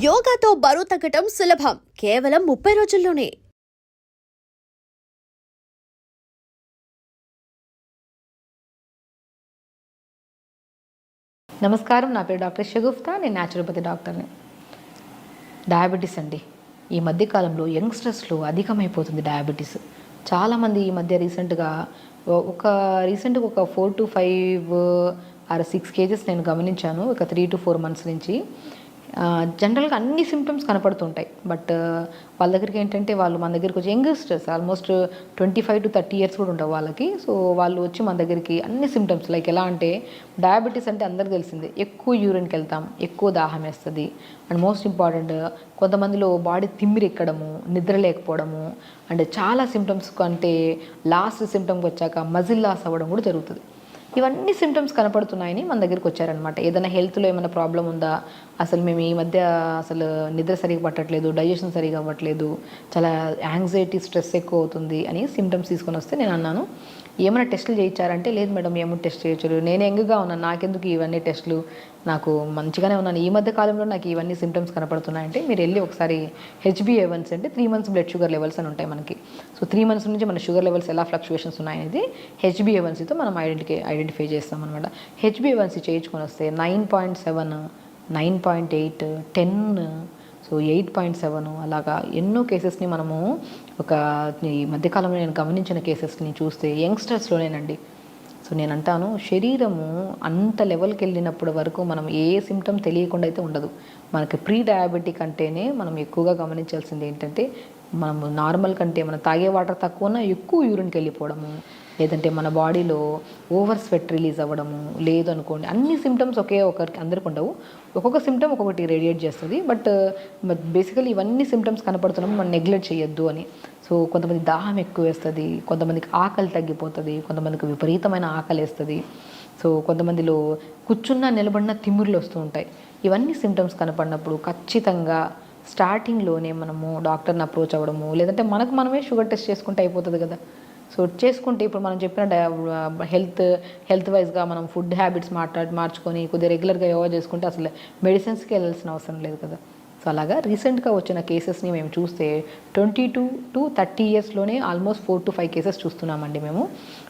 యోగాతో బరువు తగ్గటం సులభం. కేవలం ముప్పై రోజుల్లోనే. నమస్కారం. నా పేరు డాక్టర్ షగుఫ్తా నేను న్యాచురోపతి డాక్టర్ని. డయాబెటీస్ అండి. ఈ మధ్య కాలంలో యంగ్స్టర్స్లో అధికమైపోతుంది డయాబెటీస్ చాలామంది ఈ మధ్య రీసెంట్గా ఒక రీసెంట్గా ఒక four to five or six cases నేను గమనించాను. ఒక త్రీ టు ఫోర్ మంత్స్ నుంచి. జనరల్గా అన్ని సిమ్టమ్స్ కనపడుతుంటాయి. బట్ వాళ్ళ దగ్గరికి ఏంటంటే వాళ్ళు మన దగ్గరికి వచ్చి youngsters almost twenty five to thirty years కూడా ఉండవు వాళ్ళకి. సో వాళ్ళు వచ్చి మన దగ్గరికి అన్ని సిమ్టమ్స్ లైక్ ఎలా అంటే డయాబెటీస్ అంటే అందరికీ తెలిసిందే. ఎక్కువ యూరిన్కి వెళ్తాం ఎక్కువ దాహం వేస్తుంది. అండ్ మోస్ట్ ఇంపార్టెంట్ కొంతమందిలో బాడీ తిమ్మిరి ఎక్కడము నిద్ర లేకపోవడము. అండ్ చాలా సిమ్టమ్స్ అంటే లాస్ట్ సిమ్టమ్కి వచ్చాక మజిల్ లాస్ అవ్వడం కూడా జరుగుతుంది. ఇవన్నీ సిమ్టమ్స్ కనపడుతున్నాయని మన దగ్గరికి వచ్చారనమాట. ఏదైనా హెల్త్లో ఏమైనా ప్రాబ్లం ఉందా? అసలు మేము ఈ మధ్య అసలు నిద్ర సరిగా పట్టట్లేదు డైజెషన్ సరిగా అవ్వట్లేదు చాలా యాంగ్జైటీ స్ట్రెస్ ఎక్కువ అవుతుంది అని సిమ్టమ్స్ తీసుకొని వస్తే నేను అన్నాను ఏమైనా టెస్టులు చేయించారంటే? లేదు మేడం ఏమో టెస్ట్ చేయొచ్చు నేను యంగ్గా ఉన్నాను నాకెందుకు ఇవన్నీ టెస్టులు నాకు మంచిగానే ఉన్నాను. ఈ మధ్య కాలంలో నాకు ఇవన్నీ సిమ్టమ్స్ కనపడుతున్నాయంటే మీరు వెళ్ళి ఒకసారి H B A one C అంటే three months blood sugar levels అని ఉంటాయి మనకి. సో త్రీ మంత్స్ నుంచి మన షుగర్ లెవెల్స్ ఎలా ఫ్లక్చువేషన్స్ ఉన్నాయనేది హెచ్బిఏవన్సీతో మనం ఐడెంటిఫై ఐడెంటిఫై చేస్తాం అనమాట H B A one C చేయించుకొని వస్తే nine point seven nine point eight ten so eight point seven అలాగా ఎన్నో కేసెస్ని మనము ఒక ఈ మధ్యకాలంలో నేను గమనించిన కేసెస్ని చూస్తే యంగ్స్టర్స్లోనేనండి సో నేను అంటాను శరీరము అంత లెవెల్కి వెళ్ళినప్పుడు వరకు మనం ఏ సిమ్టమ్ తెలియకుండా అయితే ఉండదు. మనకి ప్రీ డయాబెటిక్ అంటేనే మనం ఎక్కువగా గమనించాల్సింది ఏంటంటే మనం నార్మల్ కంటే మనం తాగే వాటర్ తక్కువ ఎక్కువ యూరిన్కి వెళ్ళిపోవడము లేదంటే మన బాడీలో ఓవర్ స్వెట్ రిలీజ్ అవ్వడము లేదు అనుకోండి అన్ని సిమ్టమ్స్ ఒకే ఒకరికి అందరికి ఉండవు. ఒక్కొక్క సిమ్టమ్ ఒక్కొక్కటి రేడియేట్ చేస్తుంది బట్ బేసికలీ ఇవన్నీ సిమ్టమ్స్ కనపడుతున్నాము మనం నెగ్లెక్ట్ చేయొద్దు అని. సో కొంతమంది దాహం ఎక్కువ వేస్తుంది కొంతమందికి ఆకలి తగ్గిపోతుంది కొంతమందికి విపరీతమైన ఆకలి వేస్తుంది సో కొంతమందిలో కూర్చున్న నిలబడిన తిమ్మిర్లు వస్తూ ఉంటాయి. ఇవన్నీ సిమ్టమ్స్ కనపడినప్పుడు ఖచ్చితంగా స్టార్టింగ్లోనే మనము డాక్టర్ని అప్రోచ్ అవ్వడము లేదంటే మనకు మనమే షుగర్ టెస్ట్ చేసుకుంటే అయిపోతుంది కదా. సో చేసుకుంటే ఇప్పుడు మనం చెప్పిన డయా- హెల్త్ హెల్త్ వైజ్గా మనం ఫుడ్ హ్యాబిట్స్ మాట్లాడి మార్చుకొని కొద్దిగా రెగ్యులర్గా యోగా చేసుకుంటే అసలు మెడిసిన్స్కి వెళ్ళాల్సిన అవసరం లేదు కదా. సో అలాగా రీసెంట్గా వచ్చిన కేసెస్ని మేము చూస్తే twenty two to thirty ఇయర్స్లోనే almost four to five cases చూస్తున్నామండి మేము.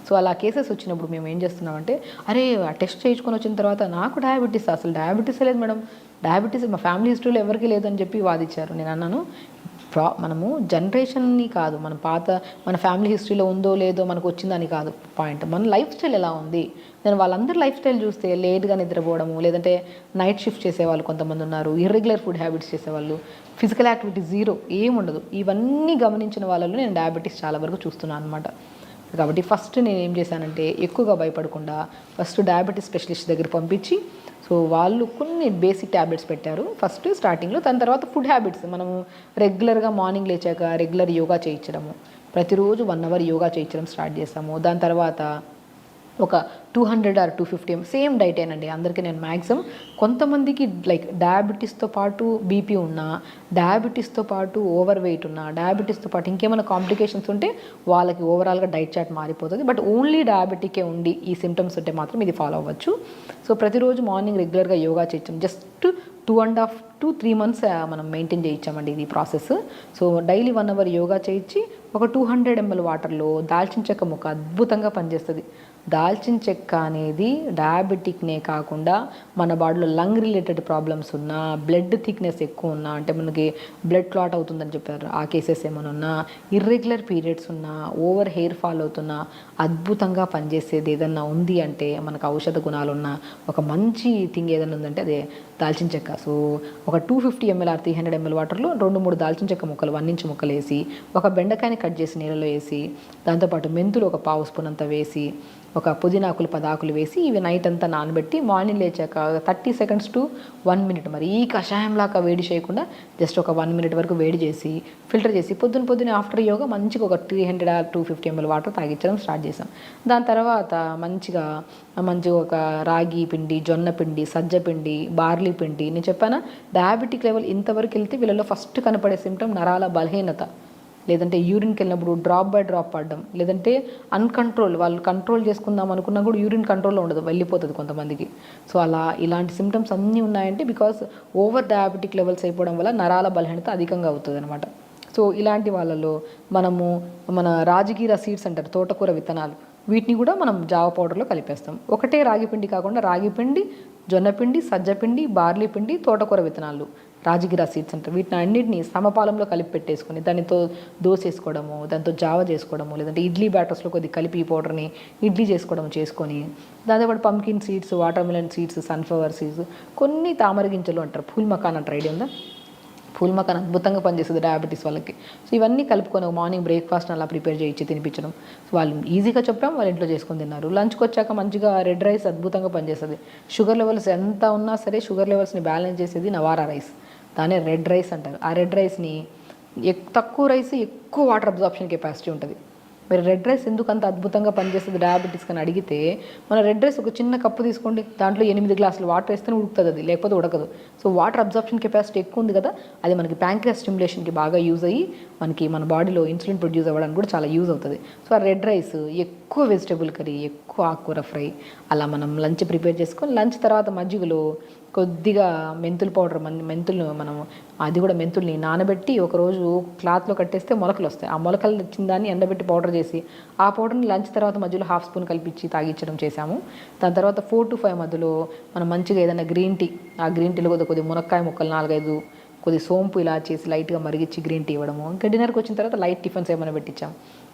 సో అలా కేసెస్ వచ్చినప్పుడు మేము ఏం చేస్తున్నామంటే అరే టెస్ట్ చేయించుకొని వచ్చిన తర్వాత నాకు డయాబెటీస్ అసలు డయాబెటీస్ లేదు మేడం. డయాబెటీస్ మా ఫ్యామిలీ హిస్టరీలో ఎవరికీ లేదని చెప్పి వాదించారు నేను అన్నాను ప్రా మనము జనరేషన్ని కాదు మన పాత మన ఫ్యామిలీ హిస్టరీలో ఉందో లేదో మనకు వచ్చిందని కాదు పాయింట్. మన లైఫ్ స్టైల్ ఎలా ఉంది? నేను వాళ్ళందరి లైఫ్ స్టైల్ చూస్తే లేట్గా నిద్రపోవడము లేదంటే నైట్ షిఫ్ట్ చేసేవాళ్ళు కొంతమంది ఉన్నారు ఇర్రెగ్యులర్ ఫుడ్ హ్యాబిట్స్ చేసేవాళ్ళు ఫిజికల్ యాక్టివిటీ జీరో ఏముండదు. ఇవన్నీ గమనించిన వాళ్ళలో నేను డయాబెటీస్ చాలా వరకు చూస్తున్నాను అనమాట కాబట్టి ఫస్ట్ నేను ఏం చేశానంటే ఎక్కువగా భయపడకుండా ఫస్ట్ డయాబెటీస్ స్పెషలిస్ట్ దగ్గర పంపించి సో వాళ్ళు కొన్ని బేసిక్ ట్యాబ్లెట్స్ పెట్టారు. ఫస్ట్ స్టార్టింగ్లో దాని తర్వాత ఫుడ్ హ్యాబిట్స్ మనము రెగ్యులర్గా మార్నింగ్ లేచాక రెగ్యులర్ యోగా చేయించడము. ప్రతిరోజు వన్ అవర్ యోగా చేయించడం స్టార్ట్ చేస్తాము. దాని తర్వాత ఒక two hundred or two fifty same డైటేనండి అందరికీ నేను మ్యాక్సిమం కొంతమందికి లైక్ డయాబెటీస్తో పాటు బీపీ ఉన్నా డయాబెటీస్తో పాటు ఓవర్ వెయిట్ ఉన్నా డయాబెటీస్తో పాటు ఇంకేమైనా కాంప్లికేషన్స్ ఉంటే వాళ్ళకి ఓవరాల్గా డైట్ చార్ట్ మారిపోతుంది. బట్ ఓన్లీ డయాబెటికే ఉండి ఈ సిమ్టమ్స్ ఉంటే మాత్రం ఇది ఫాలో అవ్వచ్చు. సో ప్రతిరోజు మార్నింగ్ రెగ్యులర్గా యోగా చేయొచ్చు just two and half to three months మనం మెయింటైన్ చేయించామండి ఇది process so daily one hour yoga చేయించి ఒక టూ హండ్రెడ్ ఎంఎల్ వాటర్లో దాల్చిన చెక్క ముక్క అద్భుతంగా పనిచేస్తుంది. దాల్చిన చెక్క అనేది డయాబెటిక్నే కాకుండా మన బాడీలో లంగ్ రిలేటెడ్ ప్రాబ్లమ్స్ ఉన్నా బ్లడ్ థిక్నెస్ ఎక్కువ ఉన్నా అంటే మనకి బ్లడ్ క్లాట్ అవుతుందని చెప్పారు. ఆ కేసెస్ ఏమైనా ఉన్నా ఇర్రెగ్యులర్ పీరియడ్స్ ఉన్నా ఓవర్ హెయిర్ ఫాల్ అవుతున్నా అద్భుతంగా పనిచేసేది ఏదన్నా ఉంది అంటే మనకు ఔషధ గుణాలు ఉన్న ఒక మంచి థింగ్ ఏదైనా ఉందంటే అదే దాల్చిన చెక్క. సో ఒక two fifty ML or three hundred ML వాటర్లో రెండు మూడు దాల్చిన చెక్క ముక్కలు వన్ ఇంచ్ ముక్కలు వేసి ఒక బెండకాయని కట్ చేసి నీళ్ళలో వేసి దాంతోపాటు మెంతులు ఒక పావు స్పూన్ అంతా వేసి ఒక పుదీనాకులు పదాకులు వేసి ఇవి నైట్ అంతా నానబెట్టి మార్నింగ్ లేచాక thirty seconds to one minute మరి ఈ కషాయంలాగా వేడి చేయకుండా జస్ట్ ఒక వన్ మినిట్ వరకు వేడి చేసి ఫిల్టర్ చేసి పొద్దున పొద్దున ఆఫ్టర్ యోగా మంచిగా ఒక three hundred two fifty ML water తాగించడం start చేసాం దాని తర్వాత మంచిగా మంచిగా ఒక రాగి పిండి జొన్న పిండి సజ్జ పిండి బార్లీ పిండి నేను చెప్పాను డయాబెటిక్ లెవెల్ ఇంతవరకు వెళ్తే వీళ్ళలో ఫస్ట్ కనపడే సిమ్టమ్ నరాల బలహీనత. లేదంటే యూరిన్కి వెళ్ళినప్పుడు డ్రాప్ బై డ్రాప్ పడడం లేదంటే అన్కంట్రోల్ వాళ్ళు కంట్రోల్ చేసుకుందాం అనుకున్నా కూడా యూరిన్ కంట్రోల్లో ఉండదు వెళ్ళిపోతుంది కొంతమందికి. సో అలా ఇలాంటి సిమ్టమ్స్ అన్నీ ఉన్నాయంటే బికాస్ ఓవర్ డయాబెటిక్ లెవెల్స్ అయిపోవడం వల్ల నరాల బలహీనత అధికంగా అవుతుంది అనమాట సో ఇలాంటి వాళ్ళలో మనము మన రాజగీర సీడ్స్ అంటారు తోటకూర విత్తనాలు వీటిని కూడా మనం జావ పౌడర్లో కలిపేస్తాం. ఒకటే రాగి పిండి కాకుండా రాగి పిండి జొన్నపిండి సజ్జపిండి బార్లీ పిండి తోటకూర విత్తనాలు. రాజగిరా సీడ్స్ అంటారు. వీటిని అన్నింటినీ సమపాలంలో కలిపి పెట్టేసుకొని దానితో దోశ వేసుకోవడము దాంతో జావ చేసుకోవడము లేదంటే ఇడ్లీ బ్యాటర్స్లో కొద్ది కలిపి ఈ పౌడర్ని ఇడ్లీ చేసుకోవడం చేసుకొని దాంతోపాటు pumpkin seeds watermelon seeds sunflower seeds కొన్ని తామర గింజలు అంటారు. ఫుల్ మకాన్ అంటారు. ఐడియా ఉందా? ఫుల్ మకాన్ అద్భుతంగా పనిచేస్తుంది డయాబెటీస్ వాళ్ళకి. సో ఇవన్నీ కలుపుకొని మార్నింగ్ బ్రేక్ఫాస్ట్ అలా ప్రిపేర్ చేయించి తినిపించడం. వాళ్ళు ఈజీగా చెప్పాం వాళ్ళ ఇంట్లో చేసుకొని తిన్నారు. లంచ్కి వచ్చాక మంచిగా రెడ్ రైస్ అద్భుతంగా పనిచేస్తుంది. షుగర్ లెవెల్స్ ఎంత ఉన్నా సరే షుగర్ లెవెల్స్ని బ్యాలెన్స్ చేసేది నవారా రైస్ దాన్ని రెడ్ రైస్ అంటారు. ఆ రెడ్ రైస్ని ఎక్ తక్కువ రైస్ ఎక్కువ వాటర్ అబ్జార్ప్షన్ కెపాసిటీ ఉంటుంది. మరి రెడ్ రైస్ ఎందుకు అంత అద్భుతంగా పనిచేస్తుంది డయాబెటీస్ అని అడిగితే మన రెడ్ రైస్ ఒక చిన్న కప్పు తీసుకోండి దాంట్లో ఎనిమిది గ్లాసులు వాటర్ వేస్తేనే ఉడుకుతుంది అది లేకపోతే ఉడకదు. సో వాటర్ అబ్జార్ప్షన్ కెపాసిటీ ఎక్కువ ఉంది కదా అది మనకి ప్యాంక్రియాస్ స్టిమ్యులేషన్కి బాగా యూజ్ అయ్యి మనకి మన బాడీలో ఇన్సులిన్ ప్రొడ్యూస్ అవ్వడానికి కూడా చాలా యూజ్ అవుతుంది. సో ఆ రెడ్ రైస్ ఎక్కువ ఎక్కువ వెజిటబుల్ కర్రీ ఎక్కువ ఆకుకూర ఫ్రై. అలా మనం లంచ్ ప్రిపేర్ చేసుకొని లంచ్ తర్వాత మజ్జిగలో కొద్దిగా మెంతుల పౌడర్ మన మెంతులు మనం అది కూడా మెంతుల్ని నానబెట్టి ఒకరోజు క్లాత్లో కట్టేస్తే మొలకలు వస్తాయి. ఆ మొలకలు వచ్చిన దాన్ని ఎండబెట్టి పౌడర్ చేసి ఆ పౌడర్ని లంచ్ తర్వాత మధ్యలో హాఫ్ స్పూన్ కలిపించి తాగించడం చేశాము. దాని తర్వాత ఫోర్ టు ఫైవ్ మధ్యలో మనం మంచిగా ఏదైనా గ్రీన్ టీ ఆ గ్రీన్ టీలో కొద్ది కొద్ది మునక్కాయ ముక్కలు నాలుగైదు కొద్ది సోంపు ఇలా చేసి లైట్గా మరిగించి గ్రీన్ టీ ఇవ్వడము. ఇంకా డిన్నర్కి వచ్చిన తర్వాత లైట్ టిఫిన్స్ ఏమైనా పెట్టించాం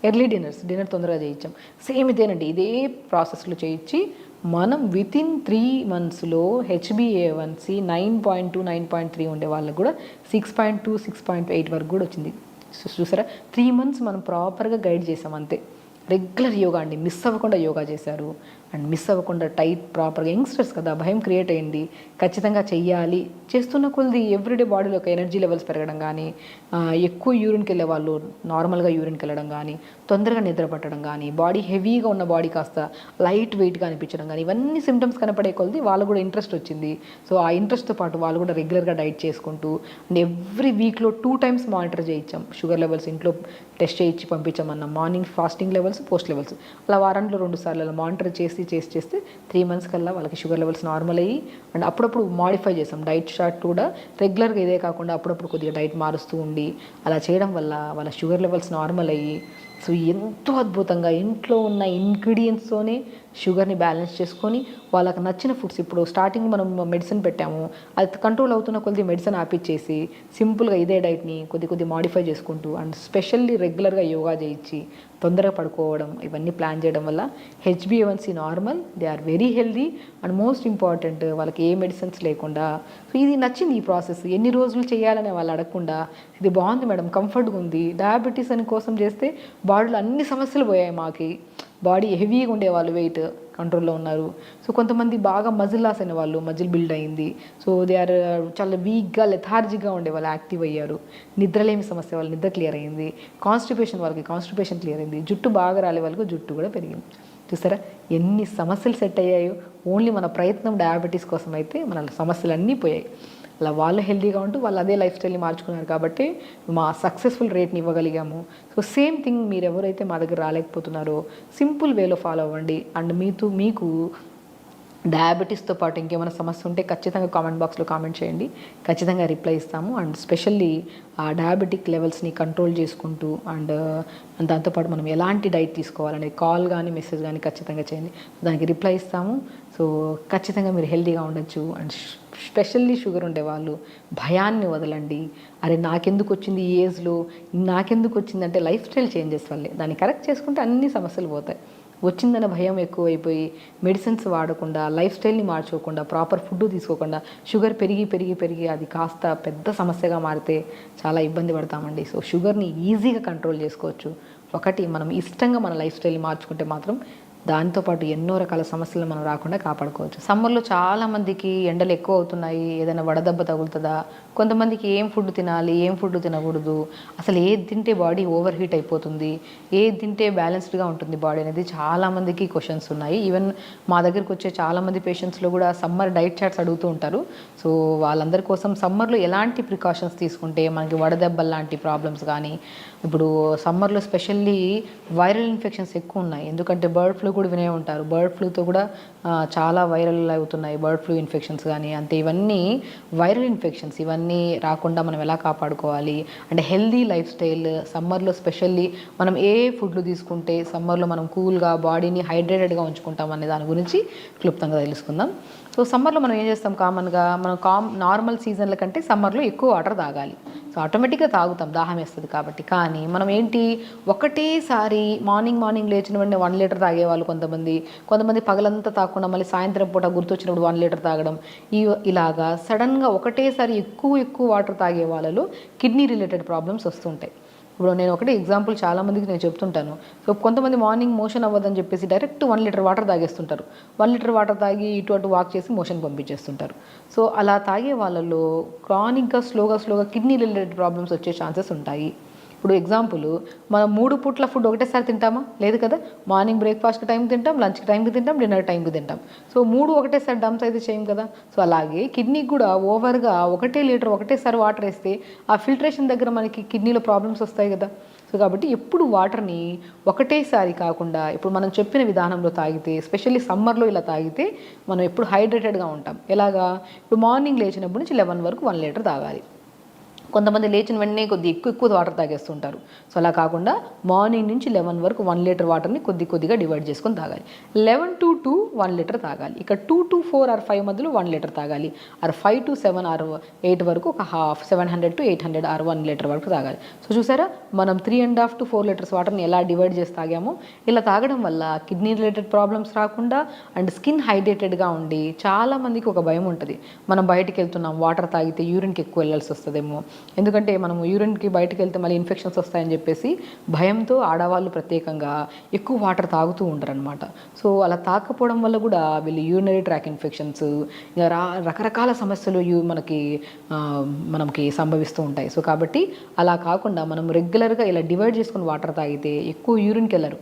ఎర్లీ డిన్నర్స్ డిన్నర్ తొందరగా చేయించాం సేమ్ ఇదేనండి. ఇదే ప్రాసెస్లో చేయించి మనం విత్ ఇన్ త్రీ మంత్స్లో H B A one C nine point two nine point three ఉండే వాళ్ళకి కూడా six point two six point eight వరకు కూడా వచ్చింది. చూసారా? త్రీ మంత్స్ మనం ప్రాపర్గా గైడ్ చేసాం అంతే. రెగ్యులర్ యోగా అండి. మిస్ అవ్వకుండా యోగా చేశారు. అండ్ మిస్ అవ్వకుండా టైట్ ప్రాపర్గా యంగ్స్టర్స్ కదా భయం క్రియేట్ అయింది. ఖచ్చితంగా చెయ్యాలి. చేస్తున్న కొద్ది ఎవ్రీడే బాడీలో ఒక ఎనర్జీ లెవెల్స్ పెరగడం కానీ ఎక్కువ యూరిన్కి వెళ్ళే వాళ్ళు నార్మల్గా యూరిన్కి వెళ్ళడం కానీ తొందరగా నిద్ర పట్టడం కానీ బాడీ హెవీగా ఉన్న బాడీ కాస్త లైట్ వెయిట్గా అనిపించడం కానీ ఇవన్నీ సిమ్టమ్స్ కనపడే కొలది వాళ్ళు కూడా ఇంట్రెస్ట్ వచ్చింది. సో ఆ ఇంట్రెస్ట్తో పాటు వాళ్ళు కూడా రెగ్యులర్గా డైట్ చేసుకుంటూ అండ్ ఎవ్రీ వీక్లో టూ టైమ్స్ మానిటర్ చేయించాం. షుగర్ లెవెల్స్ ఇంట్లో టెస్ట్ చేయించి పంపించామన్న morning fasting levels post levels. అలా వారంలో రెండు సార్లు అలా మానిటర్ చేసి చేసి చేస్తే త్రీ మంత్స్ కల్లా వాళ్ళకి షుగర్ లెవెల్స్ నార్మల్ అయ్యి అండ్ అప్పుడప్పుడు మాడిఫై చేసాం. డైట్ చార్ట్ కూడా రెగ్యులర్గా ఇదే కాకుండా అప్పుడప్పుడు కొద్దిగా డైట్ మారుస్తూ ఉండి అలా చేయడం వల్ల వాళ్ళ షుగర్ లెవెల్స్ నార్మల్ అయ్యి సో ఎంతో అద్భుతంగా ఇంట్లో ఉన్న ఇంగ్రీడియంట్స్తోనే షుగర్ని బ్యాలెన్స్ చేసుకొని వాళ్ళకి నచ్చిన ఫుడ్స్ ఇప్పుడు స్టార్టింగ్ మనం మెడిసిన్ పెట్టాము అది కంట్రోల్ అవుతున్న కొద్ది మెడిసిన్ ఆపిచ్చేసి సింపుల్గా ఇదే డైట్ని కొద్ది కొద్ది మాడిఫై చేసుకుంటూ అండ్ స్పెషల్లీ రెగ్యులర్గా యోగా చేయించి తొందరగా పడుకోవడం ఇవన్నీ ప్లాన్ చేయడం వల్ల H B A one C normal they are very healthy and most important వాళ్ళకి ఏ మెడిసిన్స్ లేకుండా. సో ఇది నచ్చింది ఈ ప్రాసెస్. ఎన్ని రోజులు చేయాలని వాళ్ళు అడగకుండా ఇది బాగుంది మేడం కంఫర్ట్గా ఉంది డయాబెటీస్ అని కోసం చేస్తే బాడీలో అన్ని సమస్యలు పోయాయి మాకు. బాడీ హెవీగా ఉండేవాళ్ళు వెయిట్ కంట్రోల్లో ఉన్నారు. సో కొంతమంది బాగా మజిల్ లాస్ అయిన వాళ్ళు మజిల్ బిల్డ్ అయింది. సో దే ఆర్ uh, చాలా వీక్గా లెథార్జిక్గా ఉండే వాళ్ళు యాక్టివ్ అయ్యారు. నిద్రలేమి సమస్య వాళ్ళు నిద్ర క్లియర్ అయింది. కాన్స్టిపేషన్ వాళ్ళకి కాన్స్టిపేషన్ క్లియర్ అయింది. జుట్టు బాగా రాలే వాళ్ళకి జుట్టు కూడా పెరిగింది. చూసారా ఎన్ని సమస్యలు సెట్ అయ్యాయో ఓన్లీ మన ప్రయత్నం డయాబెటీస్ కోసం అయితే మన సమస్యలు అన్నీ పోయాయి. అలా వాళ్ళు హెల్తీగా ఉంటూ వాళ్ళు అదే లైఫ్ స్టైల్ని మార్చుకున్నారు కాబట్టి మా సక్సెస్ఫుల్ రేట్ని ఇవ్వగలిగాము. సో సేమ్ థింగ్ మీరు ఎవరైతే మా దగ్గర రాలేకపోతున్నారో సింపుల్ వేలో ఫాలో అవ్వండి. అండ్ మీతో మీకు డయాబెటీస్తో పాటు ఇంకేమైనా సమస్య ఉంటే ఖచ్చితంగా కామెంట్ బాక్స్లో కామెంట్ చేయండి. ఖచ్చితంగా రిప్లై ఇస్తాము. అండ్ స్పెషల్లీ ఆ డయాబెటిక్ లెవెల్స్ని కంట్రోల్ చేసుకుంటూ అండ్ దాంతోపాటు మనం ఎలాంటి డైట్ తీసుకోవాలనేది కాల్ కానీ మెసేజ్ కానీ ఖచ్చితంగా చేయండి. దానికి రిప్లై ఇస్తాము. సో ఖచ్చితంగా మీరు హెల్తీగా ఉండొచ్చు. అండ్ స్పెషల్లీ షుగర్ ఉండేవాళ్ళు భయాన్ని వదలండి. అరే నాకెందుకు వచ్చింది ఈ ఏజ్లో? నాకెందుకు వచ్చింది అంటే లైఫ్ స్టైల్ చేంజెస్ వల్లే. దాన్ని కరెక్ట్ చేసుకుంటే అన్ని సమస్యలు పోతాయి. వచ్చిందనే భయం ఎక్కువైపోయి మెడిసిన్స్ వాడకుండా లైఫ్ స్టైల్ని మార్చుకోకుండా ప్రాపర్ ఫుడ్ తీసుకోకుండా షుగర్ పెరిగి పెరిగి పెరిగి అది కాస్త పెద్ద సమస్యగా మారితే చాలా ఇబ్బంది పడతామండి. సో షుగర్ని ఈజీగా కంట్రోల్ చేసుకోవచ్చు. ఒకటి మనం ఇష్టంగా మన లైఫ్ స్టైల్ని మార్చుకుంటే మాత్రం దాంతోపాటు ఎన్నో రకాల సమస్యలు మనం రాకుండా కాపాడుకోవచ్చు. సమ్మర్లో చాలామందికి ఎండలు ఎక్కువ అవుతున్నాయి ఏదైనా వడదెబ్బ తగులుతుందా? కొంతమందికి ఏం ఫుడ్ తినాలి ఏం ఫుడ్ తినకూడదు? అసలు ఏది తింటే బాడీ ఓవర్ హీట్ అయిపోతుంది? ఏది తింటే బ్యాలెన్స్డ్గా ఉంటుంది బాడీ అనేది? చాలామందికి క్వశ్చన్స్ ఉన్నాయి. ఈవెన్ మా దగ్గరికి వచ్చే చాలామంది పేషెంట్స్లో కూడా సమ్మర్ డైట్ చార్ట్స్ అడుగుతూ ఉంటారు. సో వాళ్ళందరి కోసం సమ్మర్లో ఎలాంటి ప్రికాషన్స్ తీసుకుంటే మనకి వడదెబ్బలు లాంటి ప్రాబ్లమ్స్ కానీ ఇప్పుడు సమ్మర్లో స్పెషల్లీ వైరల్ ఇన్ఫెక్షన్స్ ఎక్కువ ఉన్నాయి. ఎందుకంటే బర్డ్ ఫ్లూ కూడా వినే ఉంటారు. బర్డ్ ఫ్లూతో కూడా చాలా వైరల్ అవుతున్నాయి. బర్డ్ ఫ్లూ ఇన్ఫెక్షన్స్ కానీ అంతే ఇవన్నీ వైరల్ ఇన్ఫెక్షన్స్. ఇవన్నీ రాకుండా మనం ఎలా కాపాడుకోవాలి? అంటే హెల్దీ లైఫ్ స్టైల్ సమ్మర్లో స్పెషల్లీ మనం ఏ ఫుడ్లు తీసుకుంటే సమ్మర్లో మనం కూల్గా బాడీని హైడ్రేటెడ్గా ఉంచుకుంటాం అనే దాని గురించి క్లుప్తంగా తెలుసుకుందాం. సో సమ్మర్లో మనం ఏం చేస్తాం కామన్గా మనం కామ్ నార్మల్ సీజన్ల కంటే సమ్మర్లో ఎక్కువ వాటర్ తాగాలి. సో ఆటోమేటిక్గా తాగుతాం దాహం వేస్తుంది కాబట్టి. కానీ మనం ఏంటి? ఒకటేసారి మార్నింగ్ మార్నింగ్ లేచిన వెంటనే వన్ లీటర్ తాగేవాళ్ళు కొంతమంది. కొంతమంది పగలంతా తాగకుండా మళ్ళీ సాయంత్రం పూట గుర్తొచ్చినప్పుడు వన్ లీటర్ తాగడం. ఈ ఇలాగా సడన్గా ఒకటేసారి ఎక్కువ ఎక్కువ వాటర్ తాగే వాళ్ళలో కిడ్నీ రిలేటెడ్ ప్రాబ్లమ్స్ వస్తుంటాయి. ఇప్పుడు నేను ఒకటి ఎగ్జాంపుల్ చాలామందికి నేను చెప్తుంటాను. సో కొంతమంది మార్నింగ్ మోషన్ అవ్వదని చెప్పేసి డైరెక్ట్ వన్ లీటర్ వాటర్ తాగేస్తుంటారు. వన్ లీటర్ వాటర్ తాగి ఇటు అటు వాక్ చేసి మోషన్ పంపించేస్తుంటారు. సో అలా తాగే వాళ్ళలో క్రానిక్గా స్లోగా స్లోగా కిడ్నీ రిలేటెడ్ ప్రాబ్లమ్స్ వచ్చే ఛాన్సెస్ ఉంటాయి. ఇప్పుడు ఎగ్జాంపుల్ మనం మూడు పూట్ల ఫుడ్ ఒకటేసారి తింటామా? లేదు కదా? మార్నింగ్ బ్రేక్ఫాస్ట్ టైం తింటాం లంచ్ టైంకి తింటాం డిన్నర్ టైంకి తింటాం. సో మూడు ఒకటేసారి డంప్స్ అయితే చేయం కదా? సో అలాగే కిడ్నీకి కూడా ఓవర్గా ఒకటే లీటర్ ఒకటేసారి వాటర్ వేస్తే ఆ ఫిల్టరేషన్ దగ్గర మనకి కిడ్నీలో ప్రాబ్లమ్స్ వస్తాయి కదా? సో కాబట్టి ఎప్పుడు వాటర్ని ఒకటేసారి కాకుండా ఇప్పుడు మనం చెప్పిన విధానంలో తాగితే ఎస్పెషల్లీ సమ్మర్లో ఇలా తాగితే మనం ఎప్పుడు హైడ్రేటెడ్గా ఉంటాం. ఎలాగా? ఇప్పుడు మార్నింగ్ లేచినప్పటి నుంచి లెవెన్ వరకు వన్ లీటర్ తాగాలి. కొంతమంది లేచిన వెంటనే కొద్ది ఎక్కువ ఎక్కువ వాటర్ తాగేస్తుంటారు. సో అలా కాకుండా మార్నింగ్ నుంచి లెవెన్ వరకు వన్ లీటర్ వాటర్ని కొద్ది కొద్దిగా డివైడ్ చేసుకొని తాగాలి. Eleven to two one litre తాగాలి. ఇక two to four or five మధ్యలో వన్ లీటర్ తాగాలి. Or five to seven or eight వరకు ఒక half seven hundred to eight hundred or one litre వరకు తాగాలి. సో చూసారా మనం three and half to four litres వాటర్ని ఎలా డివైడ్ చేసి తాగామో ఇలా తాగడం వల్ల కిడ్నీ రిలేటెడ్ ప్రాబ్లమ్స్ రాకుండా అండ్ స్కిన్ హైడ్రేటెడ్గా ఉండి చాలామందికి ఒక భయం ఉంటుంది. మనం బయటికి వెళ్తున్నాం వాటర్ తాగితే యూరిన్కి ఎక్కువ వెళ్ళాల్సి వస్తుందేమో ఎందుకంటే మనం యూరిన్కి బయటకు వెళ్తే మళ్ళీ ఇన్ఫెక్షన్స్ వస్తాయని చెప్పేసి భయంతో ఆడవాళ్ళు ప్రత్యేకంగా ఎక్కువ వాటర్ తాగుతూ ఉంటారనమాట సో అలా తాకపోవడం వల్ల కూడా వీళ్ళు యూరినరీ ట్రాక్ ఇన్ఫెక్షన్స్ ఇంకా రా రకరకాల సమస్యలు యూ మనకి మనకి సంభవిస్తూ ఉంటాయి. సో కాబట్టి అలా కాకుండా మనం రెగ్యులర్గా ఇలా డివైడ్ చేసుకుని వాటర్ తాగితే ఎక్కువ యూరిన్కి వెళ్ళరు.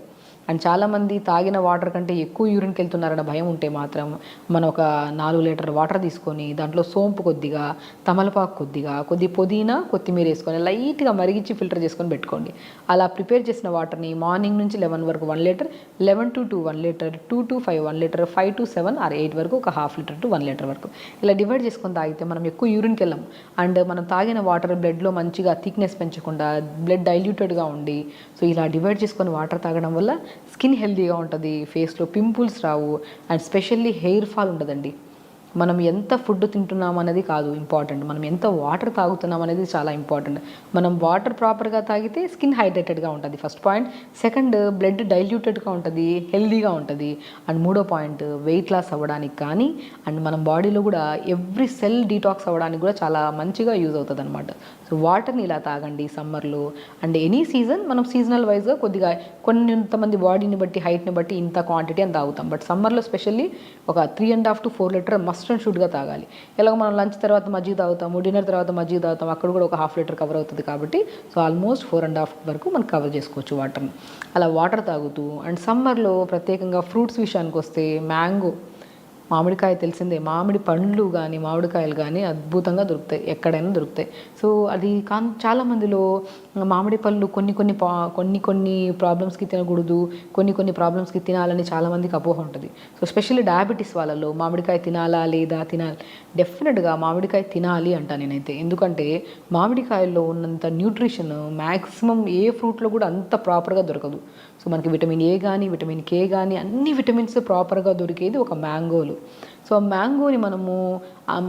అండ్ చాలామంది తాగిన వాటర్ కంటే ఎక్కువ యూరిన్కి వెళ్తున్నారన్న భయం ఉంటే మాత్రం మనం ఒక నాలుగు లీటర్ వాటర్ తీసుకొని దాంట్లో సోంపు కొద్దిగా తమలపాకు కొద్దిగా కొద్ది పుదీనా కొత్తిమీర వేసుకొని లైట్గా మరిగించి ఫిల్టర్ చేసుకొని పెట్టుకోండి. అలా ప్రిపేర్ చేసిన వాటర్ని మార్నింగ్ నుంచి లెవెన్ వరకు one litre eleven to two one litre two to five one litre five to seven or eight వరకు ఒక half litre to one litre వరకు. ఇలా డివైడ్ చేసుకొని తాగితే మనం ఎక్కువ యూరిన్కి వెళ్ళాం. అండ్ మనం తాగిన వాటర్ బ్లడ్లో మంచిగా థిక్నెస్ పెంచకుండా బ్లడ్ డైల్యూటెడ్గా ఉండి సో ఇలా డివైడ్ చేసుకొని వాటర్ తాగడం వల్ల స్కిన్ హెల్తీగా ఉంటుంది ఫేస్లో పింపుల్స్ రావు అండ్ స్పెషల్లీ హెయిర్ ఫాల్ ఉండదండి. మనం ఎంత ఫుడ్ తింటున్నాం అనేది కాదు ఇంపార్టెంట్ మనం ఎంత వాటర్ తాగుతున్నాం అనేది చాలా ఇంపార్టెంట్ మనం వాటర్ ప్రాపర్గా తాగితే స్కిన్ హైడ్రేటెడ్గా ఉంటుంది. ఫస్ట్ పాయింట్ సెకండ్ బ్లడ్ డైల్యూటెడ్గా ఉంటుంది. హెల్దీగా ఉంటుంది. అండ్ మూడో పాయింట్ వెయిట్ లాస్ అవ్వడానికి కానీ అండ్ మనం బాడీలో కూడా ఎవ్రీ సెల్ డీటాక్స్ అవ్వడానికి కూడా చాలా మంచిగా యూజ్ అవుతుంది అనమాట సో వాటర్ని ఇలా తాగండి సమ్మర్లో అండ్ ఎనీ సీజన్ మనం సీజనల్ వైజ్గా కొద్దిగా కొన్ని ఇంతమంది బాడీని బట్టి హైట్ని బట్టి ఇంత క్వాంటిటీ అని తాగుతాం. బట్ సమ్మర్లో స్పెషల్లీ ఒక three and half to four litre must and షుడ్గా తాగాలి. ఎలాగ మనం లంచ్ తర్వాత మజ్జిగ తాగుతాము డిన్నర్ తర్వాత మజ్జిగ తాగుతాం అక్కడ కూడా ఒక హాఫ్ లీటర్ కవర్ అవుతుంది కాబట్టి so almost four and half వరకు మనం కవర్ చేసుకోవచ్చు వాటర్ని. అలా వాటర్ తాగుతూ అండ్ సమ్మర్లో ప్రత్యేకంగా ఫ్రూట్స్ విషయానికి వస్తే మ్యాంగో మామిడికాయ తెలిసిందే. మామిడి పండ్లు కానీ మామిడికాయలు కానీ అద్భుతంగా దొరుకుతాయి. ఎక్కడైనా దొరుకుతాయి. సో అది కా చాలా మందిలో మామిడి పళ్ళు కొన్ని కొన్ని పా కొన్ని కొన్ని ప్రాబ్లమ్స్కి తినకూడదు కొన్ని కొన్ని ప్రాబ్లమ్స్కి తినాలని చాలామందికి అపోహ ఉంటుంది. సో స్పెషల్లీ డయాబెటీస్ వాళ్ళలో మామిడికాయ తినాలా లేదా తినాలి? డెఫినెట్గా మామిడికాయ తినాలి అంట నేనైతే. ఎందుకంటే మామిడికాయల్లో ఉన్నంత న్యూట్రిషన్ మ్యాక్సిమం ఏ ఫ్రూట్లో కూడా అంత ప్రాపర్గా దొరకదు. సో మనకి విటమిన్ ఏ కానీ విటమిన్ కే కానీ అన్ని విటమిన్స్ ప్రాపర్గా దొరికేది ఒక మ్యాంగోలు. సో ఆ మ్యాంగోని మనము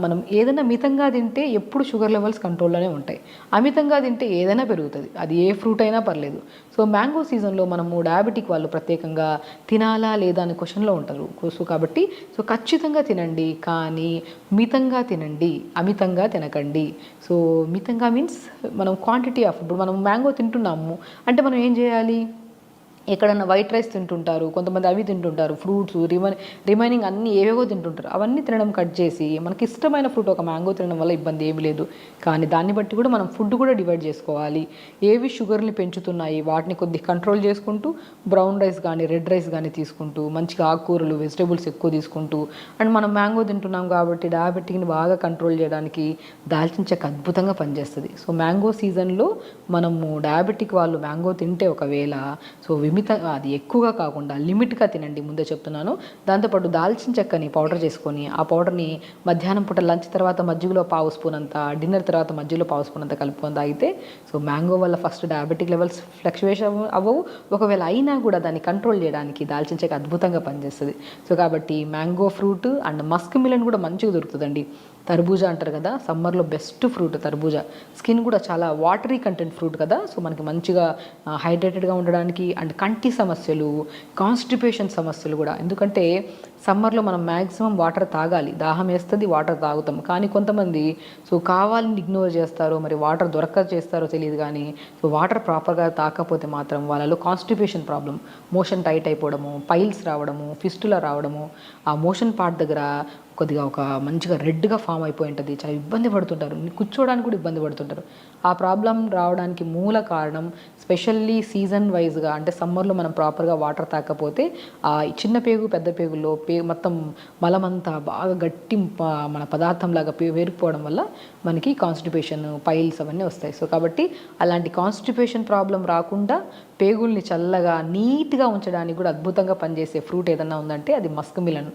మనం ఏదైనా మితంగా తింటే ఎప్పుడు షుగర్ లెవెల్స్ కంట్రోల్లోనే ఉంటాయి. అమితంగా తింటే ఏదైనా పెరుగుతుంది. అది ఏ ఫ్రూట్ అయినా పర్లేదు. సో మ్యాంగో సీజన్లో మనము డయాబెటిక్ వాళ్ళు ప్రత్యేకంగా తినాలా లేదా అనే క్వశ్చన్లో ఉంటారు. సో కాబట్టి సో ఖచ్చితంగా తినండి. కానీ మితంగా తినండి. అమితంగా తినకండి. సో మితంగా మీన్స్ మనం క్వాంటిటీ ఆఫ్ ఇప్పుడు మనం మ్యాంగో తింటున్నాము. అంటే మనం ఏం చేయాలి? ఎక్కడన్నా వైట్ రైస్ తింటుంటారు కొంతమంది అవి తింటుంటారు ఫ్రూట్స్ రిమై రిమైనింగ్ అన్నీ ఏవేవో తింటుంటారు. అవన్నీ తినడం కట్ చేసి మనకి ఇష్టమైన ఫ్రూట్ ఒక మ్యాంగో తినడం వల్ల ఇబ్బంది ఏమీ లేదు. కానీ దాన్ని బట్టి కూడా మనం ఫుడ్ కూడా డివైడ్ చేసుకోవాలి. ఏవి షుగర్ని పెంచుతున్నాయి వాటిని కొద్దిగా కంట్రోల్ చేసుకుంటూ బ్రౌన్ రైస్ కానీ రెడ్ రైస్ కానీ తీసుకుంటూ మంచిగా ఆకుకూరలు వెజిటేబుల్స్ ఎక్కువ తీసుకుంటూ అండ్ మనం మ్యాంగో తింటున్నాం కాబట్టి డయాబెటిక్ని బాగా కంట్రోల్ చేయడానికి దాల్చిన చెక్క అద్భుతంగా పనిచేస్తుంది. సో మ్యాంగో సీజన్లో మనము డయాబెటిక్ వాళ్ళు మ్యాంగో తింటే ఒకవేళ సో మిత అది ఎక్కువగా కాకుండా లిమిట్గా తినండి ముందే చెప్తున్నాను. దాంతోపాటు దాల్చిన చెక్కని పౌడర్ చేసుకొని ఆ పౌడర్ని మధ్యాహ్నం పూట లంచ్ తర్వాత మజ్జిగలో పావు స్పూన్ అంత డిన్నర్ తర్వాత మజ్జిగలో పావు స్పూన్ అంత కలుపుకొని తాగితే సో మ్యాంగో వల్ల ఫస్ట్ డయాబెటిక్ లెవెల్స్ ఫ్లక్చువేషన్ అవ్వవు. ఒకవేళ అయినా కూడా దాన్ని కంట్రోల్ చేయడానికి దాల్చిన చెక్క అద్భుతంగా పనిచేస్తుంది. సో కాబట్టి mango fruit and musk melon కూడా మంచిగా దొరుకుతుందండి. తర్బూజా అంటారు కదా సమ్మర్లో బెస్ట్ ఫ్రూట్ తర్బూజా. స్కిన్ కూడా చాలా వాటరీ కంటెంట్ ఫ్రూట్ కదా సో మనకి మంచిగా హైడ్రేటెడ్గా ఉండడానికి అండ్ కంటి సమస్యలు కాన్స్టిపేషన్ సమస్యలు కూడా. ఎందుకంటే సమ్మర్లో మనం మ్యాక్సిమం వాటర్ తాగాలి. దాహం వేస్తుంది వాటర్ తాగుతాం. కానీ కొంతమంది సో కావాలని ఇగ్నోర్ చేస్తారో మరి వాటర్ దొరక్క చేస్తారో తెలియదు కానీ సో వాటర్ ప్రాపర్గా తాకపోతే మాత్రం వాళ్ళలో కాన్స్టిపేషన్ ప్రాబ్లం. మోషన్ టైట్ అయిపోవడము పైల్స్ రావడము ఫిస్టులా రావడము. ఆ మోషన్ పార్ట్ దగ్గర కొద్దిగా ఒక మంచిగా రెడ్గా ఫామ్ అయిపోయి ఉంటుంది. చాలా ఇబ్బంది పడుతుంటారు. కూర్చోవడానికి కూడా ఇబ్బంది పడుతుంటారు. ఆ ప్రాబ్లం రావడానికి మూల కారణం స్పెషల్లీ సీజన్ వైజ్గా అంటే సమ్మర్లో మనం ప్రాపర్గా వాటర్ తాకపోతే ఆ చిన్న పేగు పెద్ద పేగులో పే మొత్తం బలమంతా బాగా గట్టి మన పదార్థంలాగా పే వేరుకుపోవడం వల్ల మనకి కాన్స్టిపేషన్ పైల్స్ అవన్నీ వస్తాయి. సో కాబట్టి అలాంటి కాన్స్టిపేషన్ ప్రాబ్లం రాకుండా పేగుల్ని చల్లగా నీట్గా ఉంచడానికి కూడా అద్భుతంగా పనిచేసే ఫ్రూట్ ఏదన్నా ఉందంటే అది మస్క్ మిలన్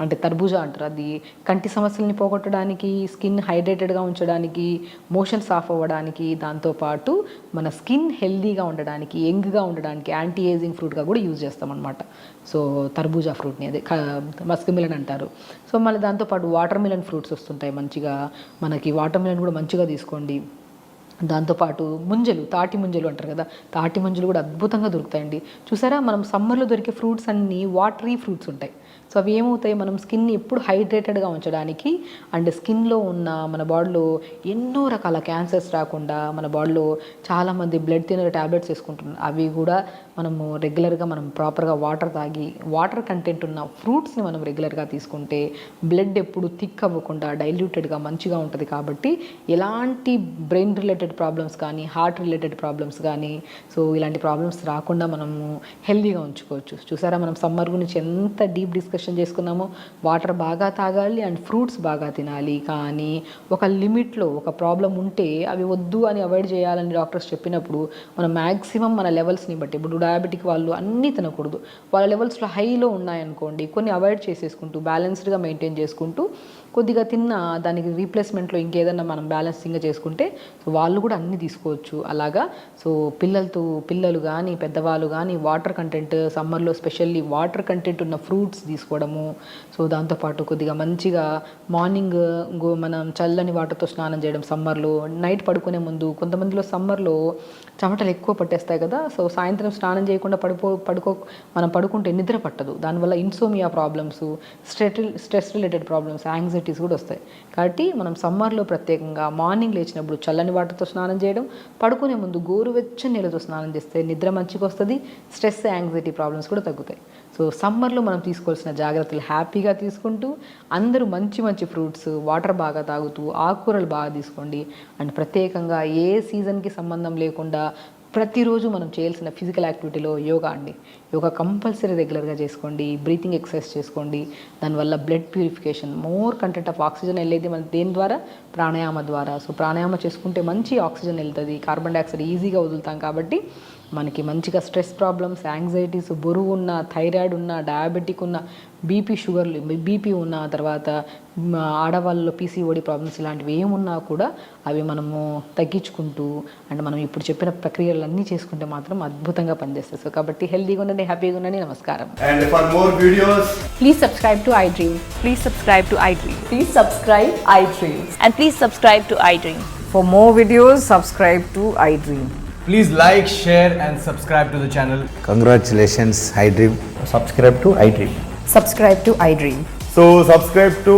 అంటే తర్బూజా అంటారు. అది కంటి సమస్యల్ని పోగొట్టడానికి స్కిన్ హైడ్రేటెడ్గా ఉంచడానికి మోషన్స్ ఆఫ్ అవ్వడానికి దాంతోపాటు మన స్కిన్ హెల్దీగా ఉండడానికి యంగ్గా ఉండడానికి యాంటీ ఏజింగ్ ఫ్రూట్గా కూడా యూజ్ చేస్తామన్నమాట. సో తర్బూజా ఫ్రూట్ని అదే మస్క్ మిలన్ అంటారు. సో మళ్ళీ దాంతోపాటు వాటర్ మిలన్ ఫ్రూట్స్ వస్తుంటాయి మంచిగా. మనకి వాటర్ మిలన్ కూడా మంచిగా తీసుకోండి. దాంతోపాటు ముంజలు తాటి ముంజలు అంటారు కదా తాటి ముంజలు కూడా అద్భుతంగా దొరుకుతాయండి. చూసారా? మనం సమ్మర్లో దొరికే ఫ్రూట్స్ అన్నీ వాటరీ ఫ్రూట్స్ ఉంటాయి. సో అవి ఏమవుతాయి మనం స్కిన్ని ఎప్పుడు హైడ్రేటెడ్గా ఉంచడానికి అండ్ స్కిన్లో ఉన్న మన బాడీలో ఎన్నో రకాల క్యాన్సర్స్ రాకుండా మన బాడీలో చాలామంది బ్లడ్ తినర్ ట్యాబ్లెట్స్ వేసుకుంటున్నారు. అవి కూడా మనము రెగ్యులర్గా మనం ప్రాపర్గా వాటర్ తాగి వాటర్ కంటెంట్ ఉన్న ఫ్రూట్స్ని మనం రెగ్యులర్గా తీసుకుంటే బ్లడ్ ఎప్పుడు థిక్ అవ్వకుండా డైల్యూటెడ్గా మంచిగా ఉంటుంది కాబట్టి ఎలాంటి బ్రెయిన్ రిలేటెడ్ ప్రాబ్లమ్స్ కానీ హార్ట్ రిలేటెడ్ ప్రాబ్లమ్స్ కానీ సో ఇలాంటి ప్రాబ్లమ్స్ రాకుండా మనము హెల్దీగా ఉంచుకోవచ్చు. చూసారా? మనం సమ్మర్ గురించి ఎంత డీప్ డిస్కషన్ చేసుకున్నాము. వాటర్ బాగా తాగాలి అండ్ ఫ్రూట్స్ బాగా తినాలి. కానీ ఒక లిమిట్లో ఒక ప్రాబ్లం ఉంటే అవి వద్దు అని అవాయిడ్ చేయాలని డాక్టర్స్ చెప్పినప్పుడు మనం మ్యాక్సిమం మన లెవెల్స్ని బట్టి ఇప్పుడు డయాబెటిక్ వాళ్ళు అన్నీ తినకూడదు. వాళ్ళ లెవెల్స్లో హైలో ఉన్నాయనుకోండి కొన్ని అవాయిడ్ చేసేసుకుంటూ బ్యాలెన్స్డ్గా మెయింటైన్ చేసుకుంటూ కొద్దిగా తిన్న దానికి రీప్లేస్మెంట్లో ఇంకేదన్నా మనం బ్యాలెన్సింగ్గా చేసుకుంటే సో వాళ్ళు కూడా అన్నీ తీసుకోవచ్చు. అలాగా? సో పిల్లలతో పిల్లలు కానీ పెద్దవాళ్ళు కానీ వాటర్ కంటెంట్ సమ్మర్లో స్పెషల్లీ వాటర్ కంటెంట్ ఉన్న ఫ్రూట్స్ చేసుకోవడము. సో దాంతోపాటు కొద్దిగా మంచిగా మార్నింగ్ గో మనం చల్లని వాటర్తో స్నానం చేయడం సమ్మర్లో నైట్ పడుకునే ముందు కొంతమందిలో సమ్మర్లో చెమటలు ఎక్కువ పట్టేస్తాయి కదా సో సాయంత్రం స్నానం చేయకుండా పడిపో పడుకో మనం పడుకుంటే నిద్ర పట్టదు. దానివల్ల ఇన్సోమియా ప్రాబ్లమ్స్ స్ట్రెట్ స్ట్రెస్ రిలేటెడ్ ప్రాబ్లమ్స్ యాంగ్జైటీస్ కూడా వస్తాయి. కాబట్టి మనం సమ్మర్లో ప్రత్యేకంగా మార్నింగ్ లేచినప్పుడు చల్లని వాటర్తో స్నానం చేయడం పడుకునే ముందు గోరువెచ్చని నీళ్ళతో స్నానం చేస్తే నిద్ర మంచిగా వస్తుంది స్ట్రెస్ యాంగ్జైటీ ప్రాబ్లమ్స్ కూడా తగ్గుతాయి. సో సమ్మర్లో మనం తీసుకోవాల్సిన జాగ్రత్తలు హ్యాపీగా తీసుకుంటూ అందరూ మంచి మంచి ఫ్రూట్స్ వాటర్ బాగా తాగుతూ ఆకుకూరలు బాగా తీసుకోండి. అండ్ ప్రత్యేకంగా ఏ సీజన్కి సంబంధం లేకుండా ప్రతిరోజు మనం చేయాల్సిన ఫిజికల్ యాక్టివిటీలో యోగా అండి. యోగా కంపల్సరీ రెగ్యులర్గా చేసుకోండి బ్రీతింగ్ ఎక్సర్సైజ్ చేసుకోండి దానివల్ల blood purification more content of oxygen వెళ్ళేది మన దేని ద్వారా? ప్రాణాయామ ద్వారా. సో ప్రాణాయామ చేసుకుంటే మంచి ఆక్సిజన్ వెళ్తుంది కార్బన్ డైఆక్సైడ్ ఈజీగా వదులుతాం కాబట్టి మనకి మంచిగా స్ట్రెస్ ప్రాబ్లమ్స్ యాంగ్జైటీస్ బరువు ఉన్న థైరాయిడ్ ఉన్న డయాబెటిక్ ఉన్న బీపీ షుగర్లు బీపీ ఉన్న తర్వాత ఆడవాళ్ళలో పీసీఓడి ప్రాబ్లమ్స్ ఇలాంటివి ఏమున్నా కూడా అవి మనము తగ్గించుకుంటూ అండ్ మనం ఇప్పుడు చెప్పిన ప్రక్రియలన్నీ చేసుకుంటే మాత్రం అద్భుతంగా పనిచేస్తాయి. సో కాబట్టి హెల్దీగా ఉండండి. హ్యాపీగా ఉండండి నమస్కారం And for more videos, please subscribe to iDream Please subscribe to iDream. Please subscribe iDreams. And please subscribe to iDream. For more videos, subscribe to iDream. please like, share, and subscribe to the channel. Congratulations, iDream. subscribe to iDream. Subscribe to iDream. So subscribe to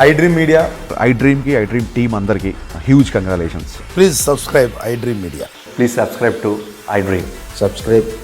iDream media I డ్రీమ్కి I dream team అందరికీ huge congratulations Please subscribe iDream Media. Please subscribe to iDream. Subscribe iDream.